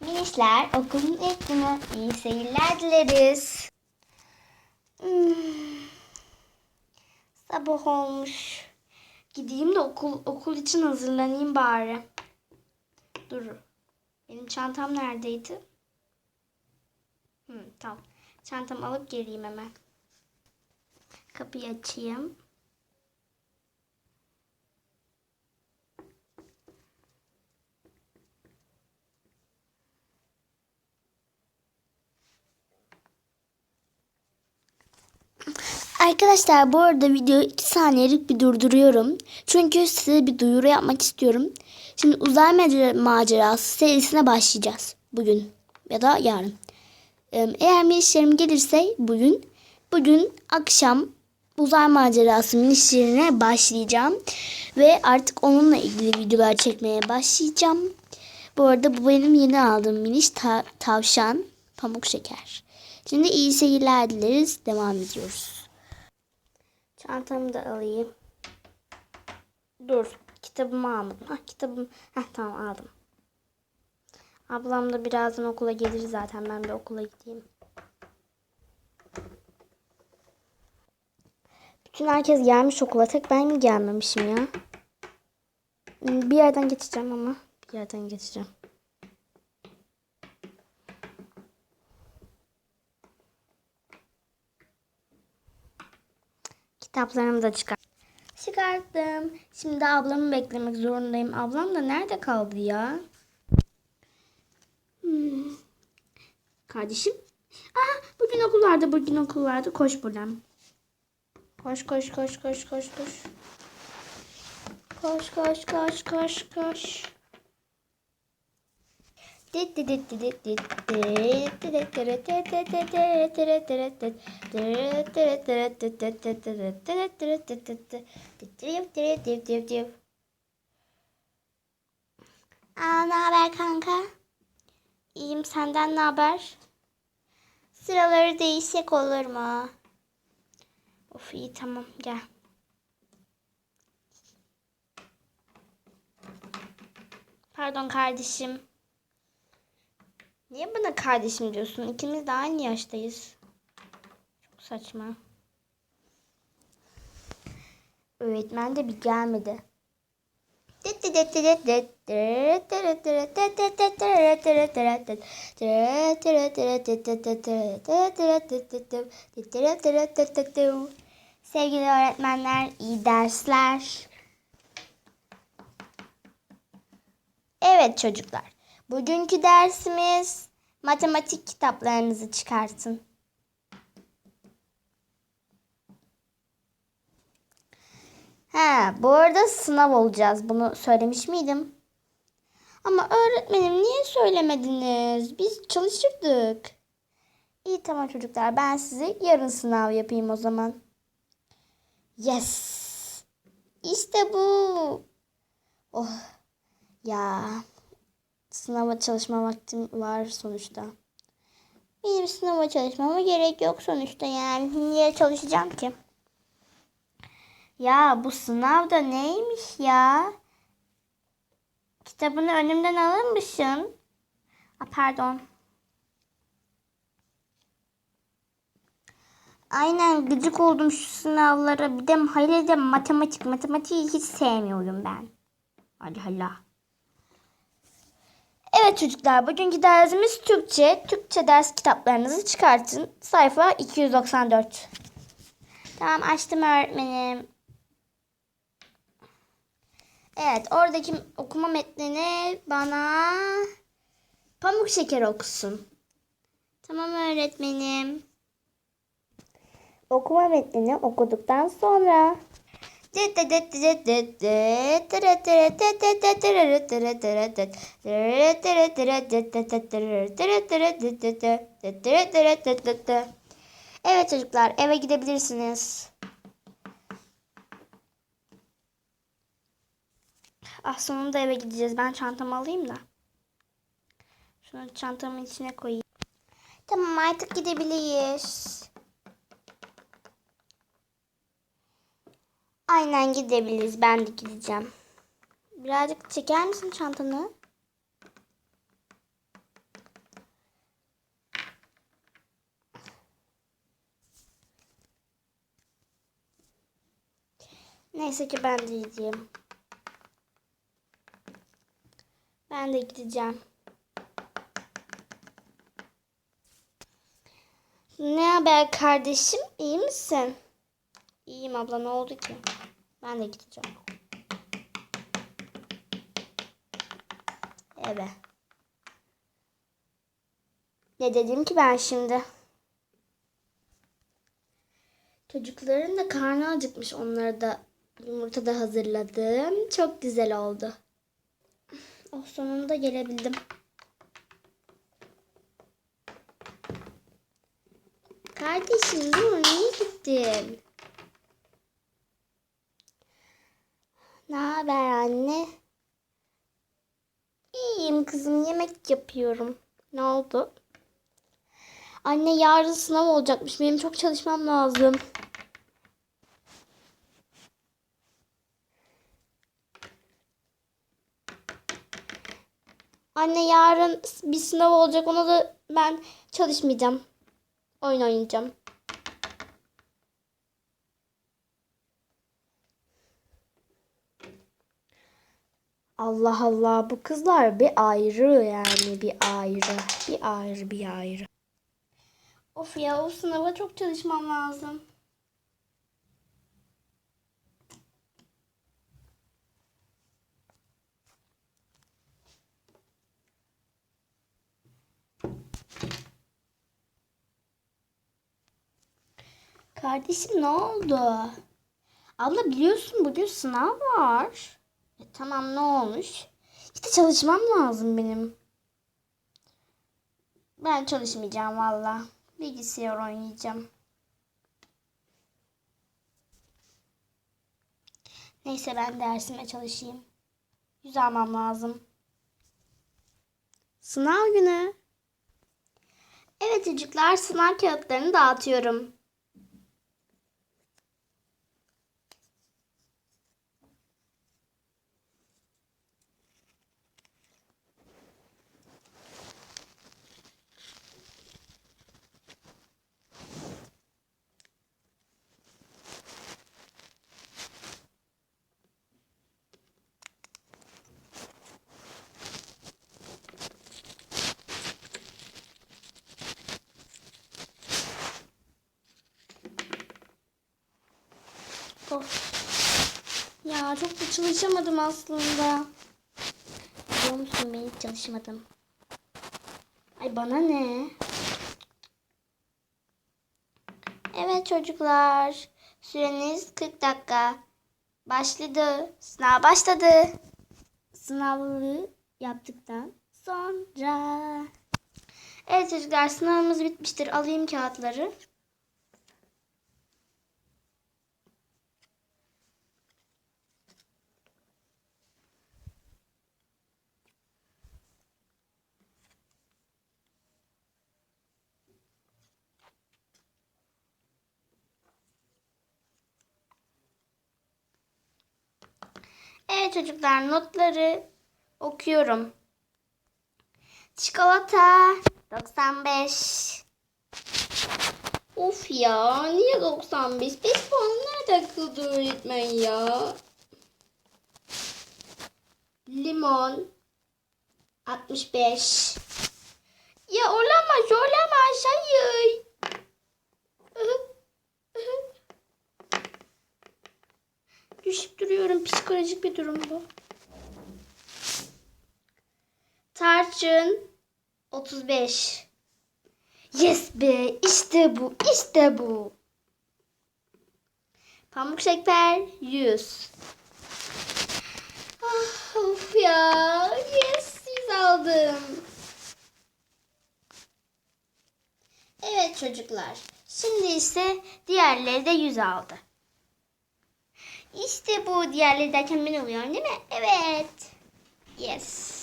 Minişler okulun ilk günü iyi seyirler dileriz. Hmm. Sabah olmuş. Gideyim de okul okul için hazırlanayım bari. Dur. Benim çantam neredeydi? Hı, tamam. Çantamı alıp geleyim hemen. Kapıyı açayım. Arkadaşlar bu arada videoyu 2 saniyelik bir durduruyorum. Çünkü size bir duyuru yapmak istiyorum. Şimdi uzay macer- macerası serisine başlayacağız. Bugün ya da yarın. Eğer minişlerim gelirse bugün, bugün akşam uzay macerası minişlerine başlayacağım. Ve artık onunla ilgili videolar çekmeye başlayacağım. Bu arada bu benim yeni aldığım miniş ta- tavşan pamuk şeker. Şimdi iyi seyirler dileriz. Devam ediyoruz. Çantamı da alayım. Dur. Kitabımı almadım. Hah kitabım. Heh tamam aldım. Ablam da birazdan okula gelir zaten. Ben bir okula gideyim. Bütün herkes gelmiş okula. Tek ben mi gelmemişim ya? Bir yerden geçeceğim ama. Bir yerden geçeceğim. Kitaplarımı da çıkar. Çıkarttım. Şimdi ablamı beklemek zorundayım. Ablam da nerede kaldı ya? Hmm. Kardeşim. Aa, bugün okullarda, bugün okullarda. Koş buradan. Koş, koş, koş, koş, koş, koş. Koş, koş, koş, koş, koş. Aa, ne haber kanka? İyiyim senden ne haber? Sıraları değişsek olur mu? Of iyi tamam gel. Pardon kardeşim. Niye bana kardeşim diyorsun? İkimiz de aynı yaştayız. Çok saçma. Öğretmen de bir gelmedi. Sevgili öğretmenler, iyi dersler. Evet çocuklar. Bugünkü dersimiz matematik kitaplarınızı çıkartın. He, bu arada sınav olacağız. Bunu söylemiş miydim? Ama öğretmenim niye söylemediniz? Biz çalışırdık. İyi tamam çocuklar. Ben size yarın sınav yapayım o zaman. Yes. İşte bu. Oh. Ya. Sınava çalışma vaktim var sonuçta. Benim sınava çalışmama gerek yok sonuçta yani. Niye çalışacağım ki? Ya bu sınav da neymiş ya? Kitabını önümden alır mısın? A, pardon. Aynen gıcık oldum şu sınavlara. Bir de hele de matematik. Matematiği hiç sevmiyorum ben. Hadi hala. Evet çocuklar bugünkü dersimiz Türkçe. Türkçe ders kitaplarınızı çıkartın. Sayfa 294. Tamam açtım öğretmenim. Evet oradaki okuma metnini bana pamuk şeker okusun. Tamam öğretmenim. Okuma metnini okuduktan sonra Evet çocuklar eve gidebilirsiniz. Ah sonunda eve gideceğiz. Ben çantamı alayım da. Şunu çantamın içine koyayım. Tamam artık gidebiliriz. Aynen gidebiliriz. Ben de gideceğim. Birazcık çeker misin çantanı? Neyse ki ben de gideyim. Ben de gideceğim. Ne haber kardeşim? İyi misin? İyiyim abla ne oldu ki? Ben de gideceğim. Eve. Ne dedim ki ben şimdi? Çocukların da karnı acıkmış. Onları da yumurta da hazırladım. Çok güzel oldu. Oh sonunda gelebildim. Kardeşim dur niye gittin? Ne haber anne? İyiyim kızım yemek yapıyorum. Ne oldu? Anne yarın sınav olacakmış. Benim çok çalışmam lazım. Anne yarın bir sınav olacak. Ona da ben çalışmayacağım. Oyun oynayacağım. Allah Allah bu kızlar bir ayrı yani bir ayrı. Bir ayrı bir ayrı. Of ya o sınava çok çalışmam lazım. Kardeşim ne oldu? Abla biliyorsun bugün sınav var. E, tamam ne olmuş? İşte çalışmam lazım benim. Ben çalışmayacağım valla. Bilgisayar oynayacağım. Neyse ben dersime çalışayım. Yüz almam lazım. Sınav günü. Evet çocuklar sınav kağıtlarını dağıtıyorum. Of. Ya çok da çalışamadım aslında. Biliyor musun ben hiç çalışmadım. Ay bana ne? Evet çocuklar. Süreniz 40 dakika. Başladı. Sınav başladı. Sınavı yaptıktan sonra. Evet çocuklar sınavımız bitmiştir. Alayım kağıtları. Evet çocuklar notları okuyorum. Çikolata 95. Of ya niye 95? 5 puan nerede kıldı öğretmen ya? Limon 65. Ya olamaz olamaz hayır. Düşüp duruyorum. Psikolojik bir durum bu. Tarçın 35. Yes be işte bu işte bu. Pamuk şeker 100. Ah, of ya. Yes 100 aldım. Evet çocuklar. Şimdi ise diğerleri de 100 aldı. İşte bu diğerleri derken ben oluyorum değil mi? Evet. Yes.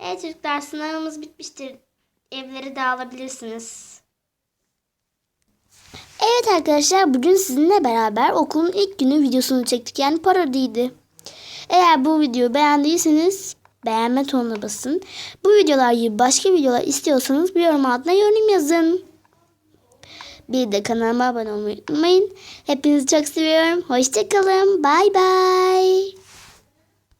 Evet çocuklar sınavımız bitmiştir. Evleri de alabilirsiniz. Evet arkadaşlar bugün sizinle beraber okulun ilk günü videosunu çektik. Yani parodiydi. Eğer bu videoyu beğendiyseniz beğenme tonuna basın. Bu videolar gibi başka videolar istiyorsanız bir yorum altına yorum yazın. Bir de kanalıma abone olmayı unutmayın. Hepinizi çok seviyorum. Hoşçakalın. Bay bay.